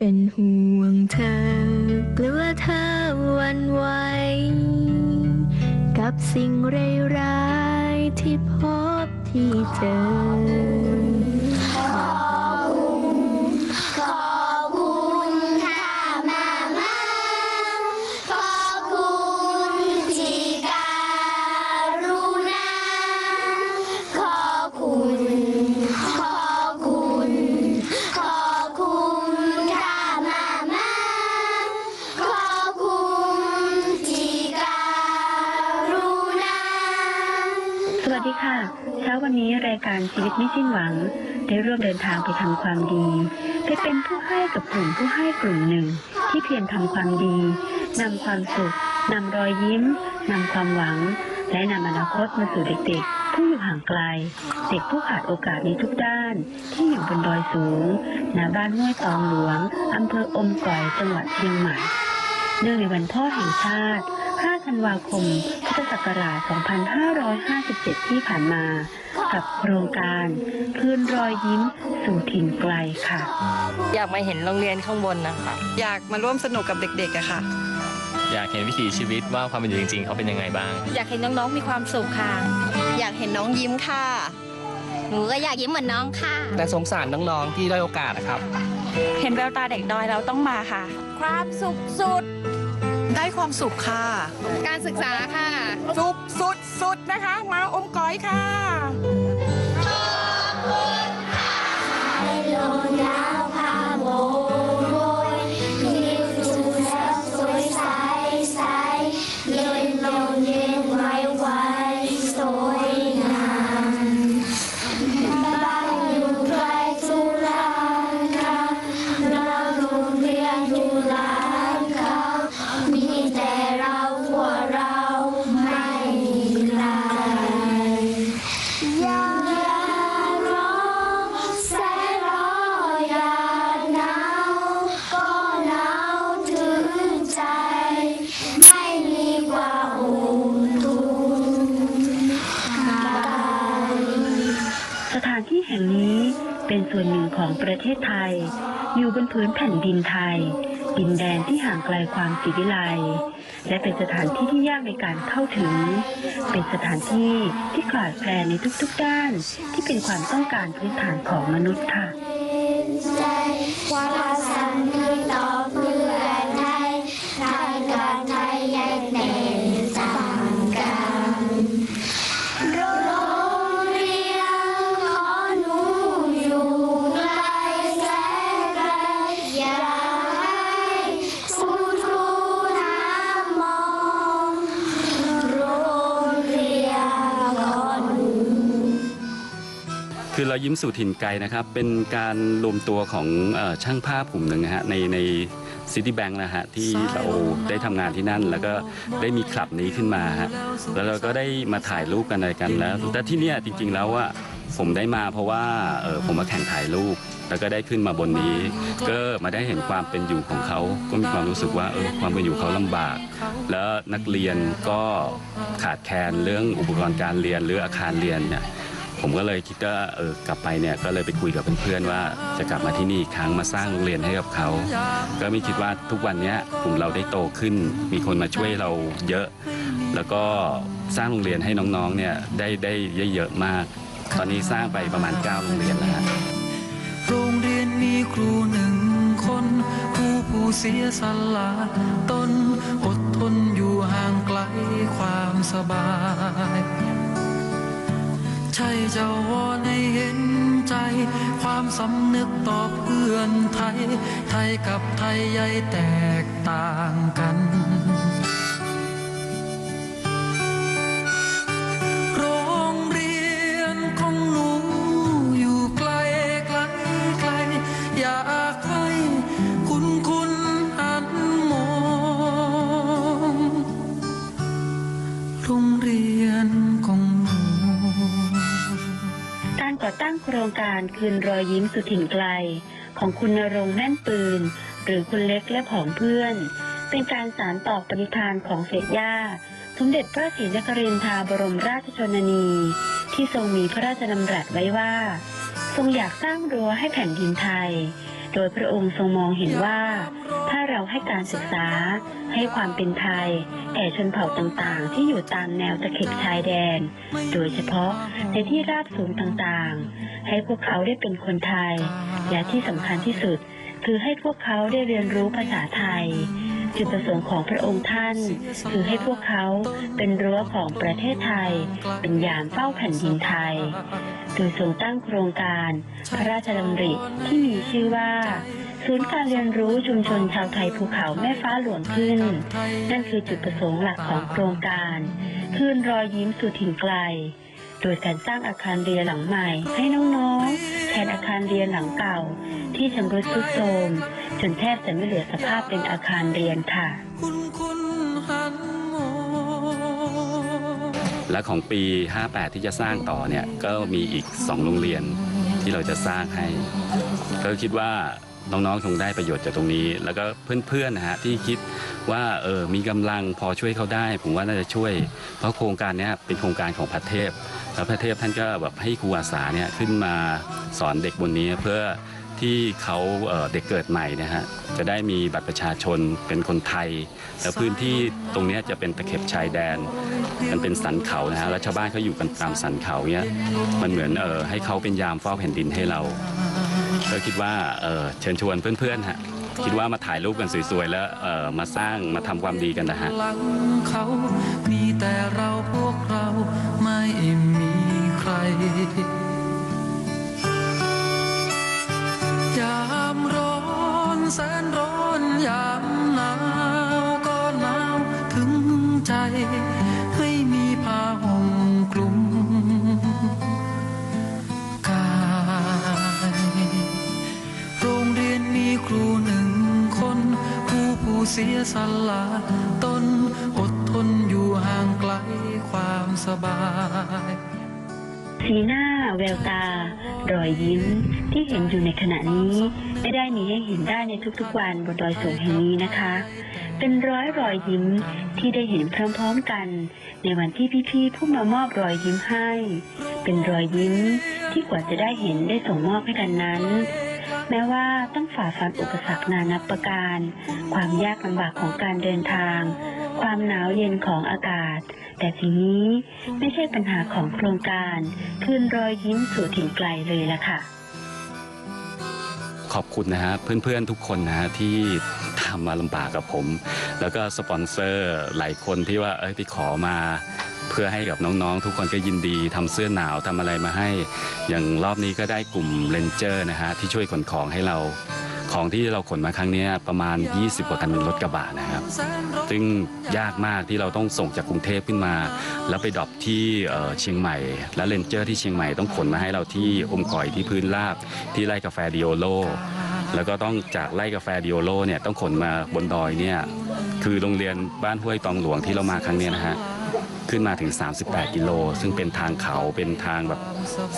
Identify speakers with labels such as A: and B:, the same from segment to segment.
A: เป็นห่วงเธอกลัวเธอวันไหว กับสิ่งร้ายๆที่พบที่เจอ
B: วัสดีค่ะ เช้าวันนี้รายการชีวิตไม่สิ้นหวัง ได้ร่วมเดินทางไปทำความดีไปเป็นผู้ให้กับกลุ่มผู้ให้กลุ่มหนึ่ง ที่เพียรทำความดีนำความสุขนำรอยยิ้มนำความหวัง และนำอนาคตมาสู่เด็กๆ ผู้อยู่ห่างไกล เด็กผู้ขาดโอกาสในทุกด้าน ที่อยู่บนดอยสูงณบ้านห้วยตองหลวงอำเภออมก่อยจังหวัดเชียงใหม่เนื่องในวันพ่อแห่งชาติ 5 ธันวาคม พุทธศักราช 2557 ที่ผ่านมา กับโครงการคืนรอยยิ้มสู่ถิ่นไกลค่ะ
C: อยากมาเห็นโรงเรียนข้างบนนะคะ
D: อยากมาร่วมสนุกกับเด็กๆอะค่ะ
E: อยากเห็นวิถีชีวิตว่าความเป็นอยู่จริงๆ เขาเป็นยังไงบ้าง
C: อยากเห็นน้องๆมีความสุขค่ะ
D: อยากเห็นน้องยิ้มค่ะ
F: หนูก็อยากยิ้มเหมือนน้องค่ะ
G: แต่สงสารน้องๆที่ได้อยโอกาสนะครับ
H: เห็นแววตาเด็กดอยแล้วต้องมาค่ะ
C: ความสุขสุด
D: ได้ความสุขค่ะ
H: การศึกษาค่ะ สุขสุดสุดนะคะ มาอมก้อยค่ะ
F: เป็
B: นส่วนหนึ่งของประเทศไทย อยู่บนพื้นแผ่นดินไทย ดินแดนที่ห่างไกลความศิวิไลและเป็นสถานที่ที่ยากในการเข้าถึง เป็นสถานที่ที่ขาดแคลนในทุกๆด้าน ที่เป็นความต้องการพื้นฐานของมนุษย์ค่ะ
F: คือเรายิ้
I: มสู่ถิ่นไกลนะครับ เป็นการรวมตัวของเอ่อช่างภาพกลุ่มหนึ่งนะฮะในในซิตี้แบงค์นะฮะที่เราได้ทำงานที่นั่น แล้วก็ได้มีคลับนี้ขึ้นมาฮะแล้วเราก็ได้มาถ่ายรูปกันอะไรกันแล้ว แต่ที่เนี่ยจริงๆแล้วว่าผมได้มาเพราะว่าเออผมมาแข่งถ่ายรูป แล้วก็ได้ขึ้นมาบนนี้ ก็มาได้เห็นความเป็นอยู่ของเขาก็มีความรู้สึกว่าเออความเป็นอยู่เขาลำบาก แล้วนักเรียนก็ขาดแคลนเรื่องอุปกรณ์การเรียนหรืออาคารเรียนเนี่ย ผมก็เลยคิดว่าเออกลับไปเนี่ยก็เลยไปคุยกับเพื่อนๆว่าจะกลับมาที่นี่อีกครั้งมาสร้างโรงเรียนให้กับเขา ก็ไม่คิดว่าทุกวันเนี้ยกลุ่มเราได้โตขึ้น มีคนมาช่วยเราเยอะ แล้วก็สร้างโรงเรียนให้น้องๆเนี่ยได้ได้ได้เยอะมาก ตอนนี้สร้างไปประมาณ 9 โรงเรียนแล้วฮะ
J: โรงเรียนมีครูหนึ่งคน ครูผู้เสียสละตนอดทนอยู่ห่างไกลความสบาย ใช่เจ้าวอนให้เห็นใจ ความสำนึกต่อเพื่อนไทย ไทยกับไทยใหญ่แตกต่างกัน
B: ตั้งโครงการคืนรอยยิ้มสุถิ่นไกล ของคุณนรงแน่นปืน หรือคุณเล็กและผองเพื่อน เป็นการสารต่อปณิธานของเศษย่า สมเด็จพระศรีนครินทราบรมราชชนนี ที่ทรงมีพระราชดำรัสไว้ว่า ทรงอยากสร้างรั้วให้แผ่นดินไทย โดยพระองค์ทรงมองเห็นว่า ถ้าเราให้การศึกษาให้ความเป็นไทยแก่ชนเผ่าต่างๆ ที่อยู่ตามแนวตะเข็บชายแดน โดยเฉพาะในที่ราบสูงต่างๆ ให้พวกเขาได้เป็นคนไทย และที่สำคัญที่สุด คือให้พวกเขาได้เรียนรู้ภาษาไทยจุดประสงค์ของพระองค์ท่าน คือให้พวกเขาเป็นรั้วของประเทศไทย เป็นยามเฝ้าแผ่นดินไทย โดยทรงตั้งโครงการ พระราชดำริที่มีชื่อว่า ศูนย์การเรียนรู้ชุมชนชาวไทยภูเขาแม่ฟ้าหลวงขึ้น นั่นคือจุดประสงค์หลักของโครงการคืนรอยยิ้มสู่ถิ่นไกล โดยการสร้างอาคารเรียนหลังใหม่ ให้น้องๆ แทนอาคารเรียนหลังเก่า ที่ชำรุดทรุดโทรมจนแทบจะไม่เหลือสภาพเป็นอาคารเรียนค่ะ
I: และของปี 58 ที่จะสร้างต่อเนี่ยก็มีอีก 2 โรงเรียนที่เราจะสร้างให้ ก็คิดว่า น้องๆคงได้ประโยชน์จากตรงนี้ แล้วก็เพื่อนๆนะฮะที่คิดว่าเออมีกำลังพอช่วยเขาได้ ผมว่าน่าจะช่วย เพราะโครงการนี้เป็นโครงการของพระเทพ แล้วพระเทพท่านก็แบบให้ครูอาสาเนี่ยขึ้นมาสอนเด็กบนนี้เพื่อที่เขาเออเด็กเกิดใหม่นะฮะจะได้มีบัตรประชาชนเป็นคนไทย แล้วพื้นที่ตรงนี้จะเป็นตะเข็บชายแดน มันเป็นสันเขานะฮะแล้วชาวบ้านเขาอยู่กันตามสันเขาเนี้ยมันเหมือนเออให้เขาเป็นยามเฝ้าแผ่นดินให้เรา ก็คิดว่าเออเชิญชวนเพื่อนๆฮะคิดว่ามาถ่ายรูปกันสวยๆแล้วเออมาสร้างมาทำความดีกันนะฮะ
J: หลังเขา มีแต่เราพวกเราไม่มีใคร ยามร้อนแสนร้อนยามหนาวก็หนาวถึงใจ สละตนอดทนอยู่ห่างไกลความสบาย
B: สีหน้า แววตา รอยยิ้มที่เห็นอยู่ในขณะนี้ ไม่ได้มีให้เห็นได้ในทุกๆวันบนดอยสูงแห่งนี้นะคะ เป็นร้อยรอยยิ้มที่ได้เห็นพร้อมๆกัน ในวันที่พี่ๆผู้มามอบรอยยิ้มให้ เป็นรอยยิ้มที่กว่าจะได้เห็นได้ส่งมอบให้กันนั้น แม้ว่าต้องฝ่าฟันอุปสรรคนานับประการ ความยากลำบากของการเดินทาง ความหนาวเย็นของอากาศ แต่สิ่งนี้ไม่ใช่ปัญหาของโครงการคืนรอยยิ้มสู่ถิ่นไกลเลยละค่ะ
I: ขอบคุณนะฮะเพื่อนๆทุกคนนะฮะที่ทำมาลำบากกับผม แล้วก็สปอนเซอร์หลายคนที่ว่าเอ้ยไปขอมา เพื่อให้กับน้องๆ ทุกคนก็ยินดีทำเสื้อหนาวทำอะไรมาให้ อย่างรอบนี้ก็ได้กลุ่มเรนเจอร์นะฮะที่ช่วยขนของให้เราของที่เราขนมาครั้งนี้ประมาณ 20 กว่าคันเป็นรถกระบะนะครับ ซึ่งยากมากที่เราต้องส่งจากกรุงเทพขึ้นมา แล้วไปดรอปที่เชียงใหม่ แล้วเรนเจอร์ที่เชียงใหม่ต้องขนมาให้เราที่อมก่อยที่พื้นราบที่ไร่กาแฟดิโอโล แล้วก็ต้องจากไร่กาแฟดิโอโลเนี่ยต้องขนมาบนดอยเนี่ยคือโรงเรียนบ้านห้วยตองหลวงที่เรามาครั้งนี้นะฮะ ขึ้นมาถึง 38 กิโล ซึ่งเป็นทางเขาเป็นทางแบบ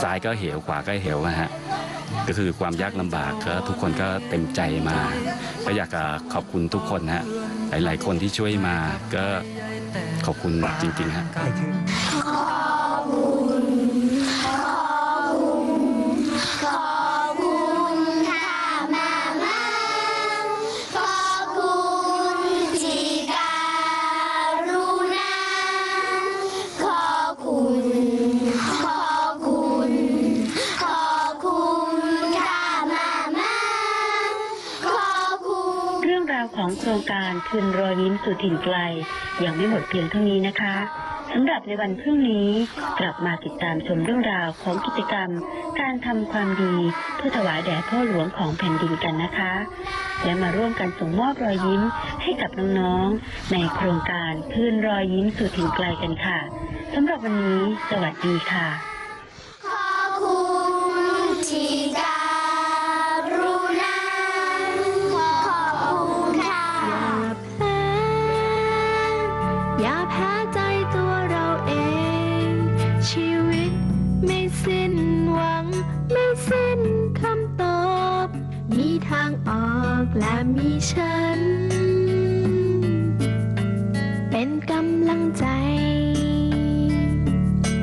I: ซ้ายก็เหวขวาก็เหวนะฮะก็คือความยากลำบากก็ทุกคนก็เต็มใจมา ก็อยากจะขอบคุณทุกคนนะฮะหลาย ๆ คนที่ช่วยมาก็ขอบคุณจริงๆฮะ
F: ขอ
B: งโครงการคืนรอยยิ้มสู่ถิ่นไกล ยังไม่หมดเพียงเท่านี้นะคะสำหรับในวันพรุ่งนี้กลับมาติดตามชมเรื่องราวของกิจกรรม การทำความดีเพื่อถวายแด่พ่อหลวงของแผ่นดินกันนะคะ และมาร่วมกันส่งมอบรอยยิ้มให้กับน้องๆ ในโครงการคืนรอยยิ้มสู่ถิ่นไกลกันค่ะสำหรับวันนี้ สวัสดี
F: ค่ะ
A: อย่าแพ้ใจตัวเราเอง ชีวิตไม่สิ้นหวัง ไม่สิ้นคำตอบ มีทางออกและมีฉัน เป็นกำลังใจ